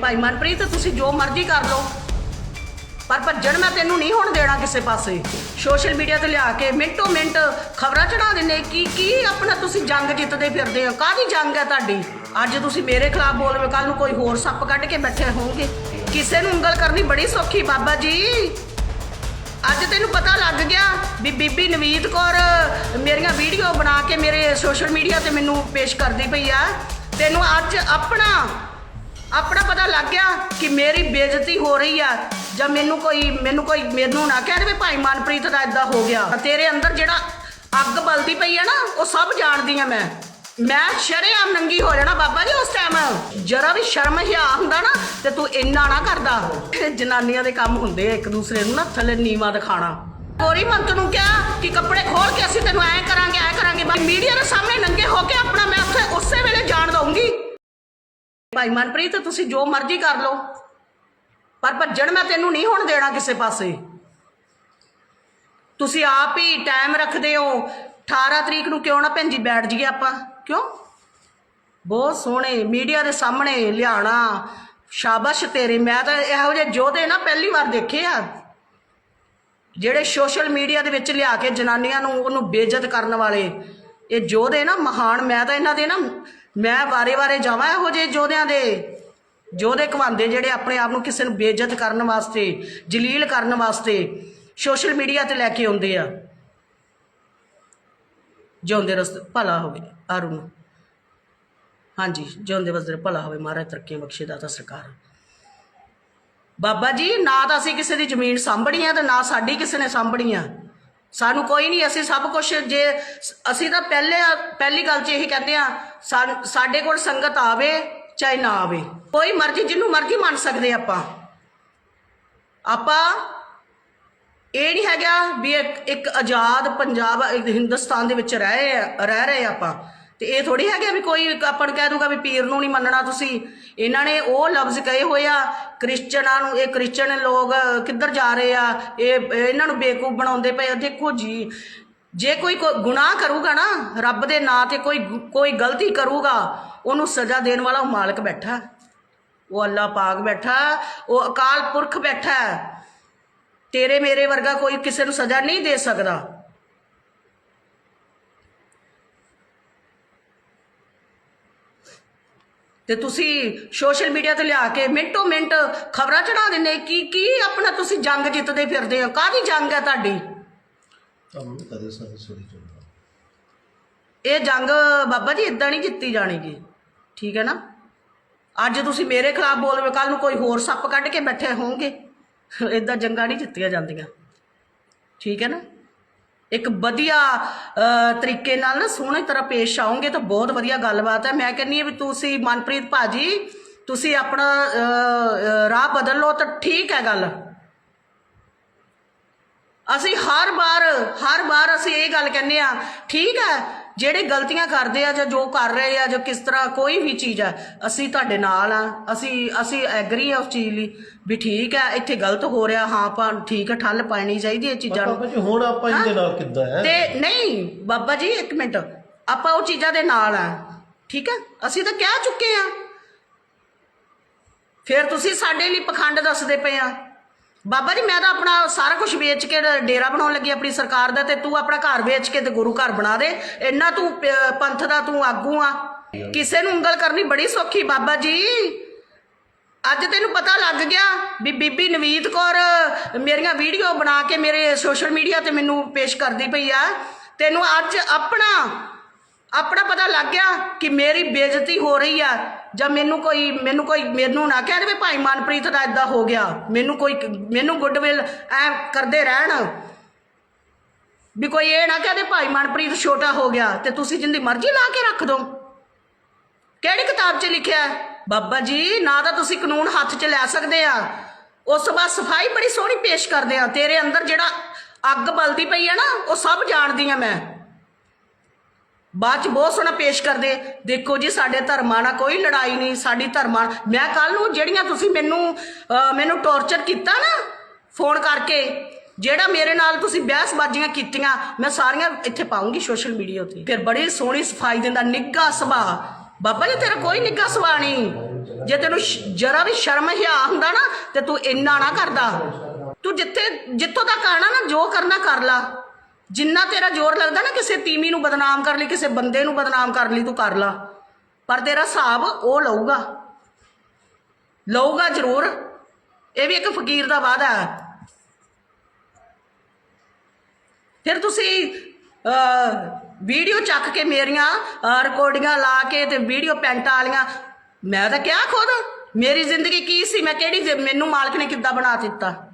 ਭਾਈ ਮਨਪ੍ਰੀਤ, ਤੁਸੀਂ ਜੋ ਮਰਜ਼ੀ ਕਰ ਲਓ। ਪਰ ਭੱਜਣ ਮੈਂ ਤੈਨੂੰ ਨਹੀਂ ਹੁਣ ਦੇਣਾ ਕਿਸੇ ਪਾਸੇ। ਸੋਸ਼ਲ ਮੀਡੀਆ ਤੇ ਲਿਆ ਕੇ ਮਿੰਟੋ ਮਿੰਟ ਖਬਰਾਂ ਚੜਾ ਦਿੰਦੇ। ਕੀ ਕੀ ਆਪਣਾ ਤੁਸੀਂ ਜੰਗ ਜਿੱਤਦੇ ਫਿਰਦੇ ਹੋ? ਕਾਹਦੀ ਜੰਗ ਹੈ ਤੁਹਾਡੀ? ਅੱਜ ਤੁਸੀਂ ਮੇਰੇ ਖਿਲਾਫ ਬੋਲਵੇ ਕੱਲ ਨੂੰ ਕੋਈ ਹੋਰ ਸੱਪ ਕੱਢ ਕੇ ਬੈਠੇ ਹੋਣਗੇ। ਕਿਸੇ ਨੂੰ ਉਂਗਲ ਕਰਨੀ ਬੜੀ ਸੌਖੀ, ਬਾਬਾ ਜੀ। ਅੱਜ ਤੈਨੂੰ ਪਤਾ ਲੱਗ ਗਿਆ, ਵੀ ਬੀਬੀ ਨਵੀਤ ਕੌਰ ਮੇਰੀਆਂ ਵੀਡੀਓ ਬਣਾ ਕੇ ਮੇਰੇ ਸੋਸ਼ਲ ਮੀਡੀਆ ਤੇ ਮੈਨੂੰ ਪੇਸ਼ ਕਰਦੀ ਪਈ ਆ। ਤੈਨੂੰ ਅੱਜ ਆਪਣਾ ਆਪਣਾ ਪਤਾ ਲੱਗ ਗਿਆ ਕਿ ਮੇਰੀ ਬੇਇੱਜ਼ਤੀ ਹੋ ਰਹੀ ਆ ਜਾਂ ਮੈਨੂੰ ਕੋਈ ਮੈਨੂੰ ਕੋਈ, ਮੈਨੂੰ ਨਾ ਕਹਿ ਦੇਵੇ ਭਾਈ ਮਨਪ੍ਰੀਤ ਦਾ ਇਦਾਂ ਹੋ ਗਿਆ। ਤੇਰੇ ਅੰਦਰ ਜਿਹੜਾ ਅੱਗ ਬਲਦੀ ਪਈ ਆ ਨਾ, ਉਹ ਸਭ ਜਾਣਦੀ ਆ ਮੈਂ। ਮੈਂ ਸ਼ਰੇਆਮ ਨੰਗੀ ਹੋ ਜਾਣਾ ਬਾਬਾ ਜੀ ਉਸ ਟਾਈਮ ਜਰਾ ਵੀ ਸ਼ਰਮ ਹਿਆ ਹੁੰਦਾ ਨਾ, ਤੇ ਤੂੰ ਇੰਨਾ ਨਾ ਕਰਦਾ। ਜਨਾਨੀਆਂ ਦੇ ਕੰਮ ਹੁੰਦੇ ਆ ਇੱਕ ਦੂਸਰੇ ਨੂੰ ਨਾ, ਥੱਲੇ ਨੀਵਾ ਦਿਖਾਣਾ ਹੋਰੀ ਮੰਤ ਨੂੰ ਕਿਹਾ ਕਿ ਕੱਪੜੇ ਖੋਲ ਕੇ ਅਸੀਂ ਤੈਨੂੰ ਐ ਕਰਾਂਗੇ ਐ ਕਰਾਂਗੇ। ਮੀਡੀਆ ਦੇ ਸਾਹਮਣੇ ਨੰਗੇ ਹੋ ਕੇ ਆਪਣਾ ਮੈਂ ਉੱਥੇ ਉਸੇ ਵੇਲੇ ਜਾਣ ਦਊਂਗੀ। ਭਾਈ ਮਨਪ੍ਰੀਤ, ਤੁਸੀਂ ਜੋ ਮਰਜ਼ੀ ਕਰ ਲਓ। ਪਰ ਭੱਜਣ ਮੈਂ ਤੈਨੂੰ ਨਹੀਂ ਹੁਣ ਦੇਣਾ ਕਿਸੇ ਪਾਸੇ। ਤੁਸੀਂ ਆਪ ਹੀ ਟਾਈਮ ਰੱਖਦੇ ਹੋ। 18 ਤਰੀਕ ਨੂੰ ਕਿਉਂ ਨਾ ਭੈਣ ਜੀ ਬੈਠ ਜੀਏ ਆਪਾਂ? ਕਿਉਂ? ਬਹੁਤ ਸੋਹਣੇ ਮੀਡੀਆ ਦੇ ਸਾਹਮਣੇ ਲਿਆਣਾ ਸ਼ਾਬਾਸ਼ ਤੇਰੇ, ਮੈਂ ਤਾਂ ਇਹੋ ਜਿਹੇ ਯੋਧੇ ਨਾ ਪਹਿਲੀ ਵਾਰ ਦੇਖੇ ਆ। ਜਿਹੜੇ ਸੋਸ਼ਲ ਮੀਡੀਆ ਦੇ ਵਿੱਚ ਲਿਆ ਕੇ ਜਨਾਨੀਆਂ ਨੂੰ ਉਹਨੂੰ ਬੇਇੱਜ਼ਤ ਕਰਨ ਵਾਲੇ। ਇਹ ਯੋਧੇ ਨਾ ਮਹਾਨ, ਮੈਂ ਤਾਂ ਇਹਨਾਂ ਦੇ ਨਾ ਮੈਂ ਵਾਰੇ-ਵਾਰੇ ਜਾਵਾਂ ਇਹੋ ਜਿਹੇ ਯੋਧਿਆਂ ਦੇ? ਯੋਧੇ ਕਵਾਂਦੇ ਜਿਹੜੇ ਆਪਣੇ ਆਪ ਨੂੰ ਕਿਸੇ ਨੂੰ ਬੇਇੱਜ਼ਤ ਕਰਨ ਵਾਸਤੇ, ਜਲੀਲ ਕਰਨ ਵਾਸਤੇ ਸੋਸ਼ਲ ਮੀਡੀਆ ਤੇ ਲੈ ਕੇ ਆਉਂਦੇ ਆ। ਜਿਉਂਦੇ ਰਸਤੇ, ਭਲਾ ਹੋਵੇ, ਆਰੂ ਨੂੰ। ਹਾਂਜੀ, ਜਿਉਂਦੇ ਵਸਦੇ ਭਲਾ ਹੋਵੇ, ਮਹਾਰਾਜ ਤਰੱਕੀਆਂ ਬਖਸ਼ੇ, ਦਾਤਾ ਸਰਕਾਰ। ਬਾਬਾ ਜੀ, ਨਾ ਤਾਂ ਅਸੀਂ ਕਿਸੇ ਦੀ ਜ਼ਮੀਨ ਸਾਂਭਣੀ ਆ ਤੇ ਨਾ ਸਾਡੀ ਕਿਸੇ ਨੇ ਸਾਂਭਣੀ ਆ। ਸਾਨੂੰ ਕੋਈ ਨਹੀਂ, ਅਸੀਂ ਸਭ ਕੁਝ ਜੇ ਅਸੀਂ ਤਾਂ ਪਹਿਲੇ, ਪਹਿਲੀ ਗੱਲ 'ਚ ਇਹੀ ਕਹਿੰਦੇ ਆ ਸਾ- ਸਾਡੇ ਕੋਲ ਸੰਗਤ ਆਵੇ ਚਾਹੇ ਨਾ ਆਵੇ। ਕੋਈ ਮਰਜ਼ੀ, ਜਿਹਨੂੰ ਮਰਜ਼ੀ ਮੰਨ ਸਕਦੇ ਆਪਾਂ। ਆਪਾਂ ਇਹ ਨਹੀਂ ਹੈਗਾ ਵੀ ਇੱਕ ਆਜ਼ਾਦ ਪੰਜਾਬ ਹਿੰਦੁਸਤਾਨ ਦੇ ਵਿੱਚ ਰਹਿ ਆ- ਰਹਿ ਰਹੇ ਆਪਾਂ। ਤੇ ਇਹ ਥੋੜੀ ਹੈਗਾ ਵੀ ਕੋਈ ਆਪਾਂ ਨੂੰ ਕਹਿ ਦੂਗਾ ਵੀ ਪੀਰ ਨੂੰ ਨਹੀਂ ਮੰਨਣਾ ਤੁਸੀਂ। ਇਹਨਾਂ ਨੇ ਉਹ ਲਫ਼ਜ਼ ਕਹੇ ਹੋਏ ਆ, ਕ੍ਰਿਸਚਨਾਂ ਨੂੰ, ਇਹ ਕ੍ਰਿਸਚਨ ਲੋਕ ਕਿੱਧਰ ਜਾ ਰਹੇ ਆ, ਇਹ ਇਹਨਾਂ ਨੂੰ ਬੇਕੂਫ ਬਣਾਉਂਦੇ ਪਏ ਦੇਖੋ ਜੀ, ਜੇ ਕੋਈ ਕੋ- ਗੁਨਾਹ ਕਰੂਗਾ ਨਾ, ਰੱਬ ਦੇ ਨਾਂ ਤੇ ਕੋਈ ਕੋਈ ਗਲਤੀ ਕਰੂਗਾ, ਉਹਨੂੰ ਸਜ਼ਾ ਦੇਣ ਵਾਲਾ ਉਹ ਮਾਲਕ ਬੈਠਾ। ਉਹ ਅੱਲਾ ਪਾਕ ਬੈਠਾ, ਉਹ ਅਕਾਲ ਪੁਰਖ ਬੈਠਾ। ਤੇਰੇ ਮੇਰੇ ਵਰਗਾ ਕੋਈ ਕਿਸੇ ਨੂੰ ਸਜ਼ਾ ਨਹੀਂ ਦੇ ਸਕਦਾ। ਤੇ ਤੁਸੀਂ ਸੋਸ਼ਲ ਮੀਡੀਆ ਤੇ ਲਿਆ ਕੇ ਮਿੰਟੋ ਮਿੰਟ ਖਬਰਾਂ ਚੜਾ ਦਿੰਦੇ ਕੀ ਕੀ ਆਪਣਾ ਤੁਸੀਂ ਜੰਗ ਜਿੱਤਦੇ ਫਿਰਦੇ ਹੋ? ਕਾਹਦੀ ਜੰਗ ਹੈ ਤੁਹਾਡੀ? ਤੁਹਾਨੂੰ ਵੀ ਕਦੇ ਇਹ ਜੰਗ ਬਾਬਾ ਜੀ ਇਦਾਂ ਨਹੀਂ ਜਿੱਤੀ ਜਾਣੀਗੀ ਠੀਕ ਹੈ ਨਾ? ਅੱਜ ਤੁਸੀਂ ਮੇਰੇ ਖਿਲਾਫ ਬੋਲਵੇ ਕੱਲ ਨੂੰ ਕੋਈ ਹੋਰ ਸੱਪ ਕੱਢ ਕੇ ਬੈਠੇ ਹੋਣਗੇ। ਇਦਾਂ ਜੰਗਾਂ ਨਹੀਂ ਜਿੱਤੀਆਂ ਜਾਂਦੀਆਂ ਠੀਕ ਹੈ ਨਾ? ਇੱਕ ਵਧੀਆ ਤਰੀਕੇ ਨਾਲ ਨਾ ਸੋਹਣੀ ਤਰ੍ਹਾਂ ਪੇਸ਼ ਆਉਂਗੇ ਤਾਂ ਬਹੁਤ ਵਧੀਆ ਗੱਲਬਾਤ ਹੈ। ਮੈਂ ਕਹਿੰਨੀ ਆ ਵੀ ਤੁਸੀਂ ਮਨਪ੍ਰੀਤ ਭਾਜੀ, ਤੁਸੀਂ ਆਪਣਾ ਰਾਹ ਬਦਲ ਲਓ ਤਾਂ ਠੀਕ ਹੈ ਗੱਲ। ਅਸੀਂ ਹਰ ਵਾਰ ਹਰ ਵਾਰ ਅਸੀਂ ਇਹ ਗੱਲ ਕਹਿੰਦੇ ਆ ਠੀਕ ਹੈ? ਜਿਹੜੇ ਗਲਤੀਆਂ ਕਰਦੇ ਆ ਜਾਂ ਜੋ ਕਰ ਰਹੇ ਆ ਜਾਂ ਕਿਸ ਤਰ੍ਹਾਂ ਕੋਈ ਵੀ ਚੀਜ਼ ਆ ਅਸੀਂ ਤੁਹਾਡੇ ਨਾਲ ਆ ਅਸੀਂ ਅਸੀਂ ਐਗਰੀ ਆ ਉਸ ਚੀਜ਼ ਲਈ ਵੀ ਠੀਕ ਹੈ ਇੱਥੇ ਗਲਤ ਹੋ ਰਿਹਾ ਹਾਂ ਆਪਾਂ ਠੀਕ ਹੈ ਠੱਲ ਪਾਣੀ ਚਾਹੀਦੀ ਇਹ ਚੀਜ਼ਾਂ ਨੂੰ ਬਾਬਾ ਜੀ ਹੁਣ ਆਪਾਂ ਇਹਦੇ ਨਾਲ ਕਿੱਦਾਂ ਹੈ ਤੇ ਨਹੀਂ ਬਾਬਾ ਜੀ ਇੱਕ ਮਿੰਟ ਆਪਾਂ ਉਹ ਚੀਜ਼ਾਂ ਦੇ ਨਾਲ ਆ ਠੀਕ ਹੈ ਅਸੀਂ ਤਾਂ ਕਹਿ ਚੁੱਕੇ ਆ। ਫਿਰ ਤੁਸੀਂ ਸਾਡੇ ਲਈ ਪਖੰਡ ਦੱਸਦੇ ਪਏ ਆ। ਬਾਬਾ ਜੀ, ਮੈਂ ਤਾਂ ਆਪਣਾ ਸਾਰਾ ਕੁਝ ਵੇਚ ਕੇ ਡੇਰਾ ਬਣਾਉਣ ਲੱਗੀ ਆਪਣੀ ਸਰਕਾਰ ਦਾ ਤੇ ਤੂੰ ਆਪਣਾ ਘਰ ਵੇਚ ਕੇ ਤੇ ਗੁਰੂ ਘਰ ਬਣਾ ਦੇ। ਇੰਨਾ ਤੂੰ ਪੰਥ ਦਾ ਤੂੰ ਆਗੂ ਆ। ਕਿਸੇ ਨੂੰ ਉਂਗਲ ਕਰਨੀ ਬੜੀ ਸੌਖੀ ਬਾਬਾ ਜੀ। ਅੱਜ ਤੈਨੂੰ ਪਤਾ ਲੱਗ ਗਿਆ ਵੀ ਬੀਬੀ ਨਵੀਤ ਕੌਰ, ਮੇਰੀਆਂ ਵੀਡੀਓ ਬਣਾ ਕੇ ਮੇਰੇ ਸੋਸ਼ਲ ਮੀਡੀਆ ਤੇ ਮੈਨੂੰ ਪੇਸ਼ ਕਰਦੀ ਪਈ ਆ। ਤੈਨੂੰ ਅੱਜ ਆਪਣਾ ਆਪਣਾ ਪਤਾ ਲੱਗ ਗਿਆ ਕਿ ਮੇਰੀ ਬੇਇੱਜ਼ਤੀ ਹੋ ਰਹੀ ਆ, ਜਾਂ ਮੈਨੂੰ ਕੋਈ ਮੈਨੂੰ ਕੋਈ, ਮੈਨੂੰ ਨਾ ਕਹਿ ਦੇਵੇ ਭਾਈ ਮਨਪ੍ਰੀਤ ਦਾ ਇਦਾਂ ਹੋ ਗਿਆ। ਮੈਨੂੰ ਕੋਈ ਮੈਨੂੰ ਗੁੱਡਵਿਲ ਐ ਕਰਦੇ ਰਹਿਣ। ਵੀ ਕੋਈ ਇਹ ਨਾ ਕਹਦੇ ਭਾਈ ਮਨਪ੍ਰੀਤ ਛੋਟਾ ਹੋ ਗਿਆ ਤੇ ਤੁਸੀਂ ਜਿੰਦੀ ਮਰਜ਼ੀ ਲਾ ਕੇ ਰੱਖ ਦੋ। ਕਿਹੜੀ ਕਿਤਾਬ 'ਚ ਲਿਖਿਆ ਬਾਬਾ ਜੀ, ਨਾ ਤਾਂ ਤੁਸੀਂ ਕਾਨੂੰਨ ਹੱਥ 'ਚ ਲੈ ਸਕਦੇ ਆ। ਉਸ ਤੋਂ ਬਾਅਦ ਸਫ਼ਾਈ ਬੜੀ ਸੋਹਣੀ ਪੇਸ਼ ਕਰਦੇ ਆ। ਤੇਰੇ ਅੰਦਰ ਜਿਹੜਾ ਅੱਗ ਬਲਦੀ ਪਈ ਆ ਨਾ, ਉਹ ਸਭ ਜਾਣਦੀ ਆ ਮੈਂ। ਬਾਅਦ ਚ ਬਹੁਤ ਸੋਹਣਾ ਪੇਸ਼ ਕਰਦੇ। ਦੇਖੋ ਜੀ, ਸਾਡੇ ਧਰਮਾਂ ਨਾਲ ਕੋਈ ਲੜਾਈ ਨਹੀਂ, ਸਾਡੀ ਧਰਮਾਂ ਮੈਂ ਕੱਲ ਨੂੰ ਜਿਹੜੀਆਂ ਤੁਸੀਂ ਮੈਨੂੰ ਮੈਨੂੰ ਟੌਰਚਰ ਕੀਤਾ ਨਾ ਫੋਨ ਕਰਕੇ, ਜਿਹੜਾ ਮੇਰੇ ਨਾਲ ਤੁਸੀਂ ਬਹਿਸਬਾਜ਼ੀਆਂ ਕੀਤੀਆਂ, ਮੈਂ ਸਾਰੀਆਂ ਇੱਥੇ ਪਾਉਂਗੀ ਸੋਸ਼ਲ ਮੀਡੀਆ ਤੇ। ਫਿਰ ਬੜੀ ਸੋਹਣੀ ਸਫ਼ਾਈ ਦਿੰਦਾ ਨਿੱਘਾ ਸੁਭਾਅ। ਬਾਬਾ ਜੀ, ਤੇਰਾ ਕੋਈ ਨਿੱਘਾ ਸੁਭਾਅ ਨਹੀਂ। ਜੇ ਤੈਨੂੰ ਜਰਾ ਵੀ ਸ਼ਰਮ ਹਿਆ ਹੁੰਦਾ ਨਾ, ਤੇ ਤੂੰ ਇੰਨਾ ਨਾ ਕਰਦਾ। ਤੂੰ ਜਿੱਥੇ, ਜਿੱਥੋਂ ਤੱਕ ਆਣਾ ਨਾ, ਜੋ ਕਰਨਾ ਕਰ ਲਾ। ਜਿੰਨਾ ਤੇਰਾ ਜ਼ੋਰ ਲੱਗਦਾ ਨਾ ਕਿਸੇ ਤੀਮੀ ਨੂੰ ਬਦਨਾਮ ਕਰ ਲਈ ਕਿਸੇ ਬੰਦੇ ਨੂੰ ਬਦਨਾਮ ਕਰ ਲਈ ਤੂੰ ਕਰ ਲਾ। ਪਰ ਤੇਰਾ ਹਿਸਾਬ ਉਹ ਲਊਗਾ। ਲਊਗਾ ਜ਼ਰੂਰ। ਇਹ ਵੀ ਇੱਕ ਫਕੀਰ ਦਾ ਵਾਅਦਾ ਹੈ। ਫਿਰ ਤੁਸੀਂ ਵੀਡੀਓ ਚੱਕ ਕੇ ਮੇਰੀਆਂ ਅਹ, ਰਿਕਾਰਡਿੰਗਾਂ ਲਾ ਕੇ ਤੇ ਵੀਡੀਓ ਪੈਂਟਾਂ ਵਾਲੀਆਂ। ਮੈਂ ਤਾਂ ਕਿਹਾ ਖੁਦ ਮੇਰੀ ਜ਼ਿੰਦਗੀ ਕੀ ਸੀ? ਮੈਂ ਕਿਹੜੀ ਮੈਨੂੰ ਮਾਲਕ ਨੇ ਕਿੱਦਾਂ ਬਣਾ ਦਿੱਤਾ?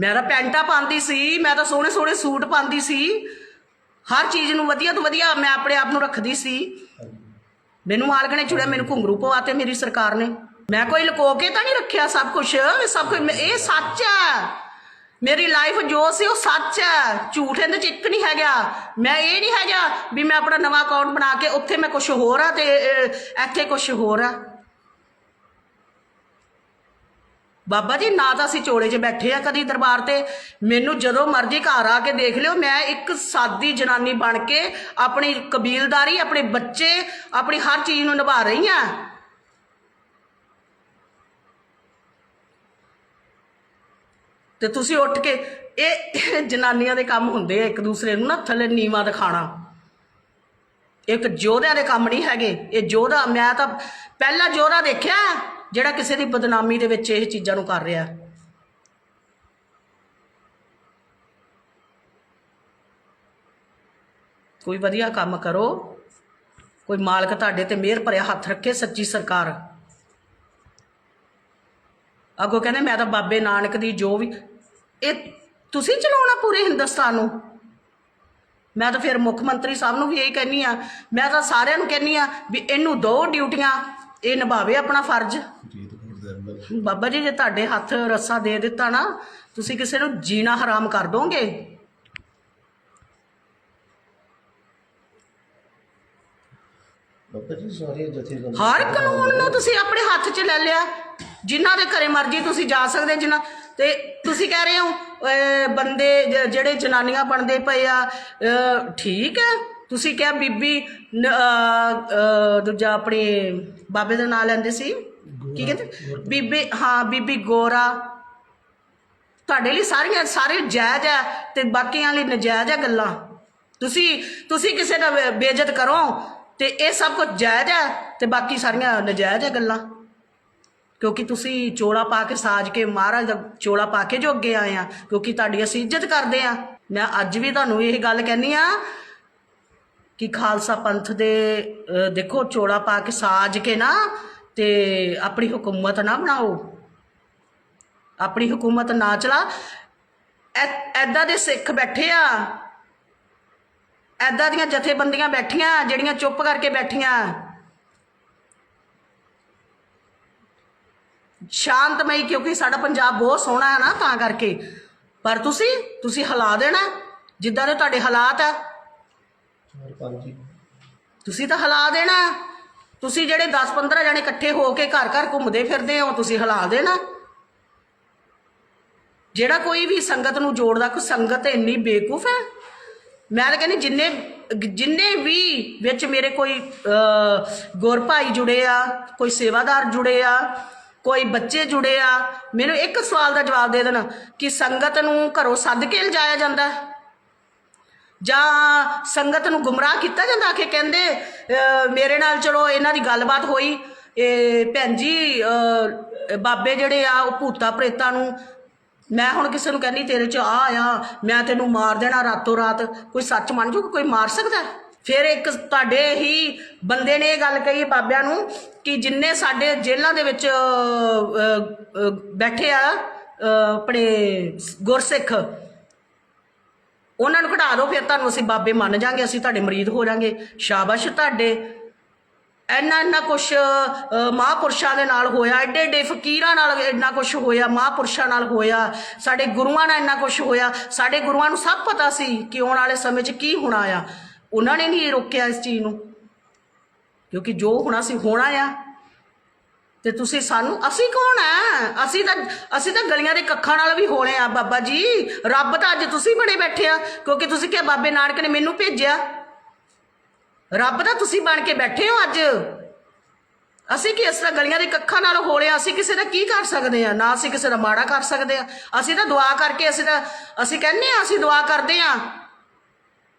ਮੈਂ ਤਾਂ ਪੈਂਟਾਂ ਪਾਉਂਦੀ ਸੀ, ਮੈਂ ਤਾਂ ਸੋਹਣੇ ਸੋਹਣੇ ਸੂਟ ਪਾਉਂਦੀ ਸੀ। ਹਰ ਚੀਜ਼ ਨੂੰ ਵਧੀਆ ਤੋਂ ਵਧੀਆ ਮੈਂ ਆਪਣੇ ਆਪ ਨੂੰ ਰੱਖਦੀ ਸੀ। ਮੈਨੂੰ ਮਾਲਕ ਨੇ ਚੁੜਿਆ ਮੈਨੂੰ ਘੁੰਗਰੂ ਪਵਾਤੇ ਮੇਰੀ ਸਰਕਾਰ ਨੇ। ਮੈਂ ਕੋਈ ਲੁਕੋ ਕੇ ਤਾਂ ਨਹੀਂ ਰੱਖਿਆ ਸਭ ਕੁਝ ਇਹ ਸਭ ਕੁਝ ਇਹ ਸੱਚ ਹੈ। ਮੇਰੀ ਲਾਈਫ ਜੋ ਸੀ ਉਹ ਸੱਚ ਹੈ। ਝੂਠ ਇਹਦੇ ਚ ਇੱਕ ਨਹੀਂ ਹੈਗਾ। ਮੈਂ ਇਹ ਨਹੀਂ ਹੈਗਾ ਵੀ ਮੈਂ ਆਪਣਾ ਨਵਾਂ ਅਕਾਊਂਟ ਬਣਾ ਕੇ ਉੱਥੇ ਮੈਂ ਕੁਝ ਹੋਰ ਆ ਤੇ ਇੱਥੇ ਕੁਝ ਹੋਰ ਆ ਬਾਬਾ ਜੀ, ਨਾ ਤਾਂ ਅਸੀਂ ਚੋਲੇ 'ਚ ਬੈਠੇ ਆ ਕਦੀ ਦਰਬਾਰ ਤੇ। ਮੈਨੂੰ ਜਦੋਂ ਮਰਜ਼ੀ ਘਰ ਆ ਕੇ ਦੇਖ ਲਿਓ, ਮੈਂ ਇੱਕ ਸਾਦੀ ਜਨਾਨੀ ਬਣ ਕੇ ਆਪਣੀ ਕਬੀਲਦਾਰੀ, ਆਪਣੇ ਬੱਚੇ, ਆਪਣੀ ਹਰ ਚੀਜ਼ ਨੂੰ ਨਿਭਾ ਰਹੀ ਆ। ਤੇ ਤੁਸੀਂ ਉੱਠ ਕੇ, ਇਹ ਜਨਾਨੀਆਂ ਦੇ ਕੰਮ ਹੁੰਦੇ ਆ ਇੱਕ ਦੂਸਰੇ ਨੂੰ ਨਾ, ਥੱਲੇ ਨੀਵਾ ਦਿਖਾਣਾ ਇੱਕ ਜੋਧਿਆਂ ਦੇ ਕੰਮ ਨਹੀਂ ਹੈਗੇ। ਇਹ ਜੋਧਾ, ਮੈਂ ਤਾਂ ਪਹਿਲਾ ਜੋਧਾ ਦੇਖਿਆ। ਜਿਹੜਾ ਕਿਸੇ ਦੀ ਬਦਨਾਮੀ ਦੇ ਵਿੱਚ ਇਹ ਚੀਜ਼ਾਂ ਨੂੰ ਕਰ ਰਿਹਾ। ਕੋਈ ਵਧੀਆ ਕੰਮ ਕਰੋ। ਕੋਈ ਮਾਲਕ ਤੁਹਾਡੇ ਤੇ ਮਿਹਰ ਭਰਿਆ ਹੱਥ ਰੱਖੇ, ਸੱਚੀ ਸਰਕਾਰ। ਅੱਗੋਂ ਕਹਿੰਦੇ, ਮੈਂ ਤਾਂ ਬਾਬੇ ਨਾਨਕ ਦੀ ਜੋ ਵੀ ਇਹ ਤੁਸੀਂ ਚਲਾਉਣਾ ਪੂਰੇ ਹਿੰਦੁਸਤਾਨ ਨੂੰ? ਮੈਂ ਤਾਂ ਫਿਰ ਮੁੱਖ ਮੰਤਰੀ ਸਾਹਿਬ ਨੂੰ ਵੀ ਇਹੀ ਕਹਿੰਨੀ ਆ ਮੈਂ ਤਾਂ ਸਾਰਿਆਂ ਨੂੰ ਕਹਿੰਨੀ ਆ ਵੀ ਇਹਨੂੰ ਦੋ ਡਿਊਟੀਆਂ ਇਹ ਨਿਭਾਵੇ ਆਪਣਾ ਫਰਜ਼। ਦਾ ਬਾਬਾ ਜੀ ਜੇ ਤੁਹਾਡੇ ਹੱਥ ਰੱਸਾ ਦੇ ਦਿੱਤਾ ਨਾ ਤੁਸੀਂ ਕਿਸੇ ਨੂੰ ਜੀਣਾ ਹਰਾਮ ਕਰ ਦੋਗੇ? ਬਾਬਾ ਜੀ ਸਾਰੇ ਜਥੇਬੰਦੀ ਹਰ ਕਾਨੂੰਨ ਨੂੰ ਤੁਸੀਂ ਆਪਣੇ ਹੱਥ 'ਚ ਲੈ ਲਿਆ। ਜਿਨ੍ਹਾਂ ਦੇ ਘਰੇ ਮਰਜ਼ੀ ਤੁਸੀਂ ਜਾ ਸਕਦੇ ਜਿਨ੍ਹਾਂ ਤੇ ਤੁਸੀਂ ਕਹਿ ਰਹੇ ਹੋ ਅਹ, ਬੰਦੇ ਜ- ਜਿਹੜੇ ਜਨਾਨੀਆਂ ਬਣਦੇ ਪਏ ਆ ਅਹ, ਠੀਕ ਹੈ। ਤੁਸੀਂ ਕਿਹਾ ਬੀਬੀ ਨ- ਅਹ, ਅਹ, ਦੂਜਾ ਆਪਣੇ ਬਾਬੇ ਦਾ ਨਾਮ ਲੈਂਦੇ ਸੀ? ਕੀ ਕਹਿੰਦੇ? ਬੀਬੀ ਹਾਂ ਬੀਬੀ ਗੋਰਾ। ਤੁਹਾਡੇ ਲਈ ਸਾਰੀਆਂ ਸਾਰੇ ਜਾਇਜ਼ ਆ ਤੇ ਬਾਕੀਆਂ ਲਈ ਨਜਾਇਜ਼ ਆ ਗੱਲਾਂ। ਤੁਸੀਂ ਤੁਸੀਂ ਕਿਸੇ ਦਾ ਬੇ- ਬੇਇੱਜ਼ਤ ਕਰੋ ਤੇ ਇਹ ਸਭ ਕੁਝ ਜਾਇਜ਼ ਆ ਤੇ ਬਾਕੀ ਸਾਰੀਆਂ ਨਜਾਇਜ਼ ਆ ਗੱਲਾਂ। ਕਿਉਂਕਿ ਤੁਸੀਂ ਚੋਲਾ ਪਾ ਕੇ ਸਾਜ ਕੇ ਮਹਾਰਾਜ ਦਾ ਚੋਲਾ ਪਾ ਕੇ ਜੋ ਅੱਗੇ ਆਏ ਆ ਕਿਉਂਕਿ ਤੁਹਾਡੀ ਅਸੀਂ ਇੱਜ਼ਤ ਕਰਦੇ ਆ। ਮੈਂ ਅੱਜ ਵੀ ਤੁਹਾਨੂੰ ਇਹ ਗੱਲ ਕਹਿੰਨੀ ਆ ਕਿ ਖਾਲਸਾ ਪੰਥ ਦੇ ਦੇਖੋ ਚੋੜਾ ਪਾ ਕੇ ਸਾਜ ਕੇ ਨਾ ਤੇ ਆਪਣੀ ਹਕੂਮਤ ਨਾ ਬਣਾਓ। ਆਪਣੀ ਹਕੂਮਤ ਨਾ ਚਲਾ। ਐ- ਐਦਾਂ ਦੇ ਸਿੱਖ ਬੈਠੇ ਆ। ਐਦਾਂ ਦੀਆਂ ਜਥੇਬੰਦੀਆਂ ਬੈਠੀਆਂ, ਜਿਹੜੀਆਂ ਚੁੱਪ ਕਰਕੇ ਬੈਠੀਆਂ। ਸ਼ਾਂਤਮਈ, ਕਿਉਂਕਿ ਸਾਡਾ ਪੰਜਾਬ ਬਹੁਤ ਸੋਹਣਾ ਹੈ ਨਾ ਤਾਂ ਕਰਕੇ। ਪਰ ਤੁਸੀਂ ਤੁਸੀਂ ਹਿਲਾ ਦੇਣਾ। ਜਿੱਦਾਂ ਦੇ ਤੁਹਾਡੇ ਹਾਲਾਤ ਆ ਚਾਰ ਤੁਸੀਂ ਤਾਂ ਹਿਲਾ ਦੇਣਾ। ਤੁਸੀਂ ਜਿਹੜੇ 10-15 ਜਣੇ ਇਕੱਠੇ ਹੋ ਕੇ ਘਰ ਘਰ ਘੁੰਮਦੇ ਫਿਰਦੇ ਹੋ ਤੁਸੀਂ ਹਿਲਾ ਦੇਣਾ। ਜਿਹੜਾ ਕੋਈ ਵੀ ਸੰਗਤ ਨੂੰ ਜੋੜਦਾ ਕੋਈ ਸੰਗਤ ਇੰਨੀ ਬੇਕੂਫ ਹੈ। ਮੈਂ ਤਾਂ ਕਹਿੰਦੀ ਜਿੰਨੇ ਜਿੰਨੇ ਵੀ ਵਿੱਚ ਮੇਰੇ ਕੋਈ ਅਹ, ਗੁਰ ਭਾਈ ਜੁੜੇ ਆ ਕੋਈ ਸੇਵਾਦਾਰ ਜੁੜੇ ਆ ਕੋਈ ਬੱਚੇ ਜੁੜੇ ਆ ਮੈਨੂੰ ਇੱਕ ਸਵਾਲ ਦਾ ਜਵਾਬ ਦੇ ਦੇਣਾ ਕਿ ਸੰਗਤ ਨੂੰ ਘਰੋਂ ਸੱਦ ਕੇ ਲਿਜਾਇਆ ਜਾਂਦਾ ਹੈ? ਜਾਂ ਸੰਗਤ ਨੂੰ ਗੁੰਮਰਾਹ ਕੀਤਾ ਜਾਂਦਾ ਕਿ ਕਹਿੰਦੇ ਮੇਰੇ ਨਾਲ ਚਲੋ ਇਹਨਾਂ ਦੀ ਗੱਲਬਾਤ ਹੋਈ। ਇਹ ਭੈਣ ਜੀ ਬਾਬੇ ਜਿਹੜੇ ਆ, ਉਹ ਭੂਤਾ ਪ੍ਰੇਤਾਂ ਨੂੰ ਮੈਂ ਹੁਣ ਕਿਸੇ ਨੂੰ ਕਹਿੰਦੀ, ਤੇਰੇ ਚ ਆ ਆ ਮੈਂ ਤੈਨੂੰ ਮਾਰ ਦੇਣਾ ਰਾਤੋਂ ਰਾਤ। ਕੋਈ ਸੱਚ ਮੰਨ ਜੂ ਕੋਈ ਮਾਰ ਸਕਦਾ? ਫਿਰ ਇੱਕ ਤੁਹਾਡੇ ਹੀ ਬੰਦੇ ਨੇ ਇਹ ਗੱਲ ਕਹੀ ਬਾਬਿਆਂ ਨੂੰ ਕਿ ਜਿੰਨੇ ਸਾਡੇ ਜੇਲ੍ਹਾਂ ਦੇ ਵਿੱਚ ਬੈਠੇ ਆ ਆਪਣੇ ਗੁਰਸਿੱਖ ਉਹਨਾਂ ਨੂੰ ਕਢਾ ਦਿਓ ਫਿਰ ਤੁਹਾਨੂੰ ਅਸੀਂ ਬਾਬੇ ਮੰਨ ਜਾਾਂਗੇ ਅਸੀਂ ਤੁਹਾਡੇ ਮਰੀਦ ਹੋ ਜਾਾਂਗੇ। ਸ਼ਾਬਾਸ਼ ਤੁਹਾਡੇ। ਇੰਨਾ ਇੰਨਾ ਕੁਛ ਅ, ਮਹਾਂਪੁਰਸ਼ਾਂ ਦੇ ਨਾਲ ਹੋਇਆ ਐਡੇ ਐਡੇ ਫਕੀਰਾਂ ਨਾਲ ਇੰਨਾ ਕੁਛ ਹੋਇਆ ਮਹਾਂਪੁਰਸ਼ਾਂ ਨਾਲ ਹੋਇਆ ਸਾਡੇ ਗੁਰੂਆਂ ਨਾਲ ਇੰਨਾ ਕੁਛ ਹੋਇਆ। ਸਾਡੇ ਗੁਰੂਆਂ ਨੂੰ ਸਭ ਪਤਾ ਸੀ ਕਿ ਆਉਣ ਵਾਲੇ ਸਮੇਂ 'ਚ ਕੀ ਹੋਣਾ ਆ। ਉਹਨਾਂ ਨੇ ਨਹੀਂ ਰੋਕਿਆ ਇਸ ਚੀਜ਼ ਨੂੰ। ਕਿਉਂਕਿ ਜੋ ਹੋਣਾ ਸੀ ਹੋਣਾ ਆ। ਤੇ ਤੁਸੀਂ ਸਾਨੂੰ, ਅਸੀਂ ਕੌਣ ਆ? ਅਸੀਂ ਤਾਂ ਅਸੀਂ ਤਾਂ ਗਲੀਆਂ ਦੇ ਕੱਖਾਂ ਨਾਲ ਵੀ ਹੋਲੇ ਆ, ਬਾਬਾ ਜੀ। ਰੱਬ ਤਾਂ ਅੱਜ ਤੁਸੀਂ ਬਣੇ ਬੈਠੇ ਆ, ਕਿਉਂਕਿ ਤੁਸੀਂ ਕਿਹਾ ਬਾਬੇ ਨਾਨਕ ਨੇ ਮੈਨੂੰ ਭੇਜਿਆ। ਰੱਬ ਤਾਂ ਤੁਸੀਂ ਬਣ ਕੇ ਬੈਠੇ ਹੋ ਅੱਜ। ਅਸੀਂ ਕੀ ਇਸ ਤਰ੍ਹਾਂ ਗਲੀਆਂ ਦੇ ਕੱਖਾਂ ਨਾਲ ਹੋਲਿਆ ਅਸੀਂ ਕਿਸੇ ਦਾ ਕੀ ਕਰ ਸਕਦੇ ਆ? ਨਾ ਅਸੀਂ ਕਿਸੇ ਦਾ ਮਾੜਾ ਕਰ ਸਕਦੇ ਆ। ਅਸੀਂ ਤਾਂ ਦੁਆ ਕਰਕੇ, ਅਸੀਂ ਤਾਂ, ਅਸੀਂ ਕਹਿੰਦੇ ਆ, ਅਸੀਂ ਦੁਆ ਕਰਦੇ ਆ।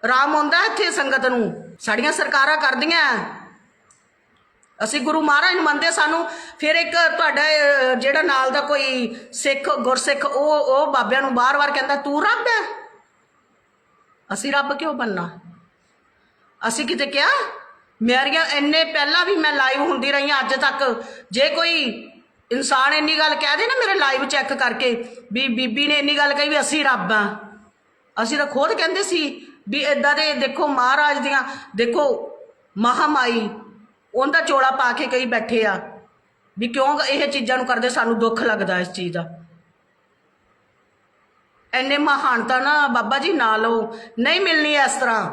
ਰਾਮ ਆਉਂਦਾ ਇੱਥੇ ਸੰਗਤ ਨੂੰ। ਸਾਡੀਆਂ ਸਰਕਾਰਾਂ ਕਰਦੀਆਂ। ਅਸੀਂ ਗੁਰੂ ਮਹਾਰਾਜ ਨੂੰ ਮੰਨਦੇ ਸਾਨੂੰ ਫਿਰ ਇੱਕ ਤੁਹਾਡਾ ਜਿਹੜਾ ਨਾਲ ਦਾ ਕੋਈ ਸਿੱਖ, ਗੁਰਸਿੱਖ, ਉਹ ਉਹ ਬਾਬਿਆਂ ਨੂੰ ਬਾਰ-ਬਾਰ ਕਹਿੰਦਾ, ਤੂੰ ਰੱਬ ਹੈ? ਅਸੀਂ ਰੱਬ ਕਿਉਂ ਬੰਨਾ ਅਸੀਂ ਕਿਤੇ ਕਿਹਾ, ਮੇਰੀਆਂ ਇੰਨੇ ਪਹਿਲਾਂ ਵੀ ਮੈਂ ਲਾਈਵ ਹੁੰਦੀ ਰਹੀ ਹਾਂ, ਅੱਜ ਤੱਕ ਜੇ ਕੋਈ ਇਨਸਾਨ ਇੰਨੀ ਗੱਲ ਕਹਿ ਦੇ ਨਾ ਮੇਰੇ ਲਾਈਵ ਚੈੱਕ ਕਰਕੇ ਵੀ ਬੀਬੀ ਨੇ ਇੰਨੀ ਗੱਲ ਕਹੀ ਵੀ ਅਸੀਂ ਰੱਬ ਆ ਅਸੀਂ ਤਾਂ ਖੁਦ ਕਹਿੰਦੇ ਸੀ ਵੀ ਇਦਾਂ ਦੇ ਦੇਖੋ ਮਹਾਰਾਜ ਦੀਆਂ, ਦੇਖੋ ਮਹਾਮਾਈ ਉਹਦਾ ਚੋਲਾ ਪਾ ਕੇ ਕਈ ਬੈਠੇ ਆ ਵੀ ਕਿਉਂ ਇਹ ਚੀਜ਼ਾਂ ਨੂੰ ਕਰਦੇ, ਸਾਨੂੰ ਦੁੱਖ ਲੱਗਦਾ ਇਸ ਚੀਜ਼ ਦਾ। ਐਨੇ ਮਹਾਨਤਾ ਨਾ ਬਾਬਾ ਜੀ ਨਾ ਲਓ ਨਹੀਂ ਮਿਲਣੀ ਇਸ ਤਰ੍ਹਾਂ।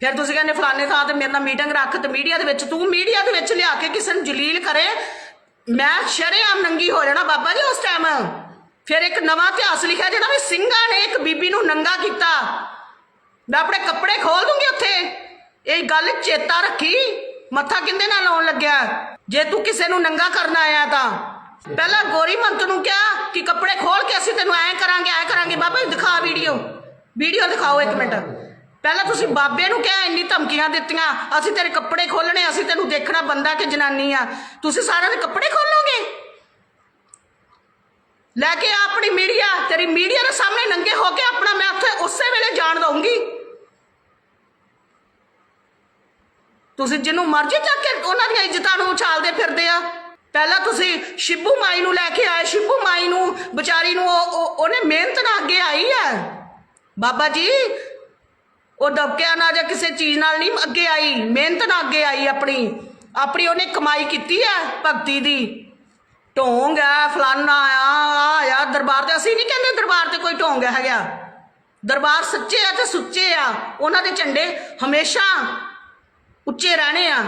ਫਿਰ ਤੁਸੀਂ ਕਹਿੰਦੇ ਫਲਾਣੇ ਥਾਂ ਤੇ ਮੇਰੇ ਨਾਲ ਮੀਟਿੰਗ ਰੱਖ ਤੇ ਮੀਡੀਆ ਦੇ ਵਿੱਚ, ਤੂੰ ਮੀਡੀਆ ਦੇ ਵਿੱਚ ਲਿਆ ਕੇ ਕਿਸੇ ਨੂੰ ਜਲੀਲ ਕਰੇ, ਮੈਂ ਸ਼ਰੇਆਮ ਨੰਗੀ ਹੋ ਜਾਣਾ ਬਾਬਾ ਜੀ ਉਸ ਟਾਈਮ ਫਿਰ ਇੱਕ ਨਵਾਂ ਇਤਿਹਾਸ ਲਿਖਿਆ ਜਿਹੜਾ ਵੀ ਸਿੰਘਾਂ ਨੇ ਇੱਕ ਬੀਬੀ ਨੂੰ ਨੰਗਾ ਕੀਤਾ। ਮੈਂ ਆਪਣੇ ਕੱਪੜੇ ਖੋਲ ਦੂੰਗੀ ਉੱਥੇ। ਇਹ ਗੱਲ ਚੇਤਾ ਰੱਖੀ? ਮੱਥਾ ਕਿੰਦੇ ਨਾਲ ਲਾਉਣ ਲੱਗਿਆ? ਜੇ ਤੂੰ ਕਿਸੇ ਨੂੰ ਨੰਗਾ ਕਰਨ ਆਇਆ ਤਾਂ। ਪਹਿਲਾਂ ਗੋਰੀ ਮੰਤ ਨੂੰ ਕਿਹਾ ਕਿ ਕੱਪੜੇ ਖੋਲ ਕੇ ਅਸੀਂ ਤੈਨੂੰ ਐ ਕਰਾਂਗੇ ਐ ਕਰਾਂਗੇ। ਬਾਬਾ ਜੀ, ਦਿਖਾ ਵੀਡੀਓ। ਵੀਡੀਓ ਦਿਖਾਓ ਇੱਕ ਮਿੰਟ। ਪਹਿਲਾਂ ਤੁਸੀਂ ਬਾਬੇ ਨੂੰ ਕਿਹਾ ਇੰਨੀ ਧਮਕੀਆਂ ਦਿੱਤੀਆਂ, ਅਸੀਂ ਤੇਰੇ ਕੱਪੜੇ ਖੋਲਣੇ, ਅਸੀਂ ਤੈਨੂੰ ਦੇਖਣਾ ਬੰਦਾ ਕਿ ਜਨਾਨੀ ਆ। ਤੁਸੀਂ ਸਾਰਿਆਂ ਦੇ ਕੱਪੜੇ ਖੋਲੋਗੇ? ਲੈ ਕੇ ਆ ਆਪਣੀ ਮੀਡੀਆ, ਤੇਰੀ ਮੀਡੀਆ ਦੇ ਸਾਹਮਣੇ ਨੰਗੇ ਹੋ ਕੇ ਆਪਣਾ ਮੈਂ ਉੱਥੇ ਉਸੇ ਵੇਲੇ ਜਾਣ ਦਊਂਗੀ। ਤੁਸੀਂ ਜਿਹਨੂੰ ਮਰਜ਼ੀ ਚੱਕ ਕੇ ਉਹਨਾਂ ਦੀਆਂ ਇੱਜ਼ਤਾਂ ਨੂੰ ਉਛਾਲਦੇ ਫਿਰਦੇ ਆ। ਪਹਿਲਾਂ ਤੁਸੀਂ ਸ਼ਿਬੂ ਮਾਈ ਨੂੰ ਲੈ ਕੇ ਆਏ, ਸ਼ਿਬੂ ਮਾਈ ਨੂੰ, ਵਿਚਾਰੀ ਨੂੰ ਉਹਨੇ ਮਿਹਨਤ ਨਾਲ ਅੱਗੇ ਆਈ ਹੈ ਬਾਬਾ ਜੀ, ਉਹ ਦਬਕਿਆ ਨਾ ਜਾਂ ਕਿਸੇ ਚੀਜ਼ ਨਾਲ ਨਹੀਂ ਅੱਗੇ ਆਈ, ਮਿਹਨਤ ਨਾਲ ਅੱਗੇ ਆਈ ਆਪਣੀ। ਆਪਣੀ ਉਹਨੇ ਕਮਾਈ ਕੀਤੀ ਹੈ ਭਗਤੀ ਦੀ। ਢੋਂਗ ਹੈ ਫਲਾਨਾ ਆ ਆ ਆ, ਦਰਬਾਰ ਤੇ ਅਸੀਂ ਨਹੀਂ ਕਹਿੰਦੇ ਦਰਬਾਰ ਤੇ ਕੋਈ ਢੋਂਗ ਹੈਗਾ। ਦਰਬਾਰ ਸੱਚੇ ਆ ਤੇ ਸੁੱਚੇ ਆ। ਉਹਨਾਂ ਦੇ ਝੰਡੇ ਹਮੇਸ਼ਾ ਉੱਚੇ ਰਹਿਣੇ ਆ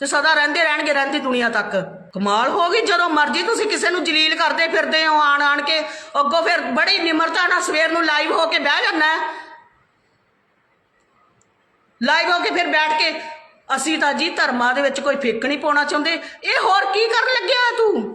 ਤੇ ਸਦਾ ਰਹਿੰਦੇ ਰਹਿਣਗੇ ਰਹਿੰਦੀ ਦੁਨੀਆ ਤੱਕ। ਕਮਾਲ ਹੋ ਗਈ ਜਦੋਂ ਮਰਜ਼ੀ ਤੁਸੀਂ ਕਿਸੇ ਨੂੰ ਜਲੀਲ ਕਰਦੇ ਫਿਰਦੇ ਹੋ ਆਣ ਆਣ ਕੇ, ਅੱਗੋਂ ਫਿਰ ਬੜੀ ਨਿਮਰਤਾ ਨਾਲ ਸਵੇਰ ਨੂੰ ਲਾਈਵ ਹੋ ਕੇ ਬਹਿ ਜਾਂਦਾ ਲਾਈਵ ਹੋ ਕੇ ਫਿਰ ਬੈਠ ਕੇ, ਅਸੀਂ ਤਾਂ ਜੀ ਧਰਮਾਂ ਦੇ ਵਿੱਚ ਕੋਈ ਫੇਕ ਨਹੀਂ ਪਾਉਣਾ ਚਾਹੁੰਦੇ। ਇਹ ਹੋਰ ਕੀ ਕਰਨ ਲੱਗਿਆ ਤੂੰ?